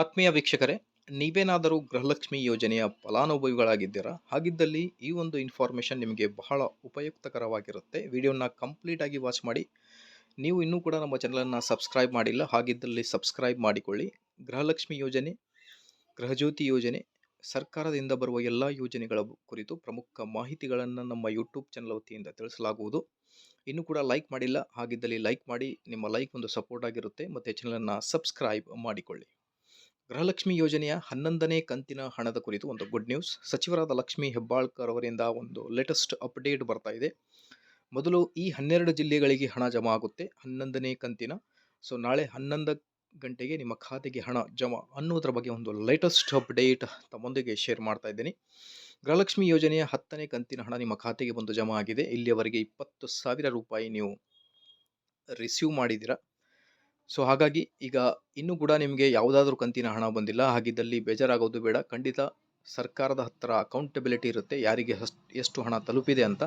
ಆತ್ಮೀಯ ವೀಕ್ಷಕರೇ, ನೀವೇನಾದರೂ ಗೃಹಲಕ್ಷ್ಮಿ ಯೋಜನೆಯ ಫಲಾನುಭವಿಗಳಾಗಿದ್ದೀರಾ? ಹಾಗಿದ್ದಲ್ಲಿ ಈ ಒಂದು ಇನ್ಫಾರ್ಮೇಷನ್ ನಿಮಗೆ ಬಹಳ ಉಪಯುಕ್ತಕರವಾಗಿರುತ್ತೆ. ವಿಡಿಯೋನ ಕಂಪ್ಲೀಟಾಗಿ ವಾಚ್ ಮಾಡಿ. ನೀವು ಇನ್ನೂ ಕೂಡ ನಮ್ಮ ಚಾನಲನ್ನು ಸಬ್ಸ್ಕ್ರೈಬ್ ಮಾಡಿಲ್ಲ, ಹಾಗಿದ್ದಲ್ಲಿ ಸಬ್ಸ್ಕ್ರೈಬ್ ಮಾಡಿಕೊಳ್ಳಿ. ಗೃಹಲಕ್ಷ್ಮಿ ಯೋಜನೆ, ಗೃಹಜ್ಯೋತಿ ಯೋಜನೆ, ಸರ್ಕಾರದಿಂದ ಬರುವ ಎಲ್ಲ ಯೋಜನೆಗಳ ಕುರಿತು ಪ್ರಮುಖ ಮಾಹಿತಿಗಳನ್ನು ನಮ್ಮ ಯೂಟ್ಯೂಬ್ ಚಾನಲ್ ವತಿಯಿಂದ ತಿಳಿಸಲಾಗುವುದು. ಇನ್ನೂ ಕೂಡ ಲೈಕ್ ಮಾಡಿಲ್ಲ, ಹಾಗಿದ್ದಲ್ಲಿ ಲೈಕ್ ಮಾಡಿ. ನಿಮ್ಮ ಲೈಕ್ ಒಂದು ಸಪೋರ್ಟ್ ಆಗಿರುತ್ತೆ, ಮತ್ತು ಚಾನಲನ್ನು ಸಬ್ಸ್ಕ್ರೈಬ್ ಮಾಡಿಕೊಳ್ಳಿ. ಗೃಹಲಕ್ಷ್ಮಿ ಯೋಜನೆಯ ಹನ್ನೊಂದನೇ ಕಂತಿನ ಹಣದ ಕುರಿತು ಒಂದು ಗುಡ್ ನ್ಯೂಸ್ ಸಚಿವರಾದ ಲಕ್ಷ್ಮಿ ಹೆಬ್ಬಾಳ್ಕರ್ ಅವರಿಂದ ಒಂದು ಲೇಟೆಸ್ಟ್ ಅಪ್ಡೇಟ್ ಬರ್ತಾ ಇದೆ. ಮೊದಲು ಈ ಹನ್ನೆರಡು ಜಿಲ್ಲೆಗಳಿಗೆ ಹಣ ಜಮಾ ಆಗುತ್ತೆ, ಹನ್ನೊಂದನೇ ಕಂತಿನ. ಸೊ ನಾಳೆ ಹನ್ನೊಂದು ಗಂಟೆಗೆ ನಿಮ್ಮ ಖಾತೆಗೆ ಹಣ ಜಮಾ ಅನ್ನೋದ್ರ ಬಗ್ಗೆ ಒಂದು ಲೇಟೆಸ್ಟ್ ಅಪ್ಡೇಟ್ ತಮ್ಮೊಂದಿಗೆ ಶೇರ್ ಮಾಡ್ತಾ ಇದ್ದೀನಿ. ಗೃಹಲಕ್ಷ್ಮಿ ಯೋಜನೆಯ ಹತ್ತನೇ ಕಂತಿನ ಹಣ ನಿಮ್ಮ ಖಾತೆಗೆ ಬಂದು ಜಮಾ ಆಗಿದೆ. ಇಲ್ಲಿಯವರೆಗೆ ಇಪ್ಪತ್ತು ಸಾವಿರ ರೂಪಾಯಿ ನೀವು ರಿಸೀವ್ ಮಾಡಿದ್ದೀರಾ? ಸೊ ಹಾಗಾಗಿ ಈಗ ಇನ್ನೂ ಕೂಡ ನಿಮಗೆ ಯಾವುದಾದ್ರೂ ಕಂತಿನ ಹಣ ಬಂದಿಲ್ಲ, ಹಾಗಿದ್ದಲ್ಲಿ ಬೇಜಾರಾಗೋದು ಬೇಡ. ಖಂಡಿತ ಸರ್ಕಾರದ ಹತ್ತಿರ ಅಕೌಂಟಬಿಲಿಟಿ ಇರುತ್ತೆ. ಯಾರಿಗೆ ಎಷ್ಟು ಹಣ ತಲುಪಿದೆ ಅಂತ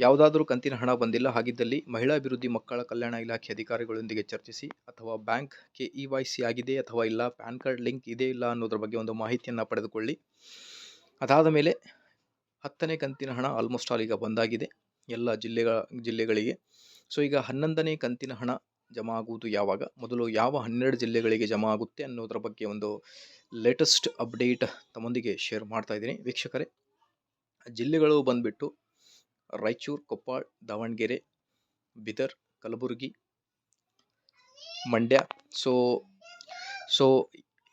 ಯಾವುದಾದ್ರೂ ಕಂತಿನ ಹಣ ಬಂದಿಲ್ಲ, ಹಾಗಿದ್ದಲ್ಲಿ ಮಹಿಳಾ ಅಭಿವೃದ್ಧಿ ಮಕ್ಕಳ ಕಲ್ಯಾಣ ಇಲಾಖೆ ಅಧಿಕಾರಿಗಳೊಂದಿಗೆ ಚರ್ಚಿಸಿ ಅಥವಾ bank K E Y C ಆಗಿದೆ ಅಥವಾ ಇಲ್ಲ, ಪ್ಯಾನ್ ಕಾರ್ಡ್ ಲಿಂಕ್ ಇದೆ ಇಲ್ಲ ಅನ್ನೋದ್ರ ಬಗ್ಗೆ ಒಂದು ಮಾಹಿತಿಯನ್ನು ಪಡೆದುಕೊಳ್ಳಿ. ಅದಾದ ಮೇಲೆ ಹತ್ತನೇ ಕಂತಿನ ಹಣ ಆಲ್ಮೋಸ್ಟ್ ಆಲ್ ಈಗ ಬಂದಾಗಿದೆ, ಎಲ್ಲ ಜಿಲ್ಲೆಗಳ, ಜಿಲ್ಲೆಗಳಿಗೆ. ಸೊ ಈಗ ಹನ್ನೊಂದನೇ ಕಂತಿನ ಹಣ ಜಮಾ ಆಗುವುದು ಯಾವಾಗ? ಮೊದಲು ಯಾವ ಹನ್ನೆರಡು ಜಿಲ್ಲೆಗಳಿಗೆ ಜಮಾ ಆಗುತ್ತೆ ಅನ್ನೋದರ ಬಗ್ಗೆ ಒಂದು ಲೇಟೆಸ್ಟ್ ಅಪ್ಡೇಟ್ ತಮ್ಮೊಂದಿಗೆ ಶೇರ್ ಮಾಡ್ತಾ ಇದ್ದೀನಿ. ವೀಕ್ಷಕರೇ, ಜಿಲ್ಲೆಗಳು ಬಂದುಬಿಟ್ಟು ರಾಯಚೂರು, ಕೊಪ್ಪಳ, ದಾವಣಗೆರೆ, ಬಿದರ್, ಕಲಬುರಗಿ, ಮಂಡ್ಯ. ಸೊ ಸೊ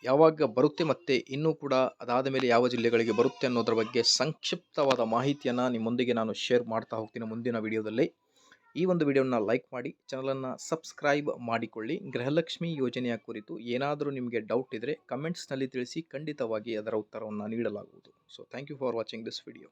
ಯಾವಾಗ ಬರುತ್ತೆ ಮತ್ತು ಇನ್ನೂ ಕೂಡ ಅದಾದ ಮೇಲೆ ಯಾವ ಜಿಲ್ಲೆಗಳಿಗೆ ಬರುತ್ತೆ ಅನ್ನೋದ್ರ ಬಗ್ಗೆ ಸಂಕ್ಷಿಪ್ತವಾದ ಮಾಹಿತಿಯನ್ನು ನಿಮ್ಮೊಂದಿಗೆ ನಾನು ಶೇರ್ ಮಾಡ್ತಾ ಹೋಗ್ತೀನಿ ಮುಂದಿನ ವಿಡಿಯೋದಲ್ಲಿ ಈ ಒಂದು ವಿಡಿಯೋನ ಲೈಕ್ ಮಾಡಿ, ಚಾನಲನ್ನು ಸಬ್ಸ್ಕ್ರೈಬ್ ಮಾಡಿಕೊಳ್ಳಿ. ಗೃಹಲಕ್ಷ್ಮಿ ಯೋಜನೆಯ ಕುರಿತು ಏನಾದರೂ ನಿಮಗೆ ಡೌಟ್ ಇದ್ದರೆ ಕಮೆಂಟ್ಸ್ನಲ್ಲಿ ತಿಳಿಸಿ ಖಂಡಿತವಾಗಿ ಅದರ ಉತ್ತರವನ್ನು ನೀಡಲಾಗುವುದು. So thank you for watching this video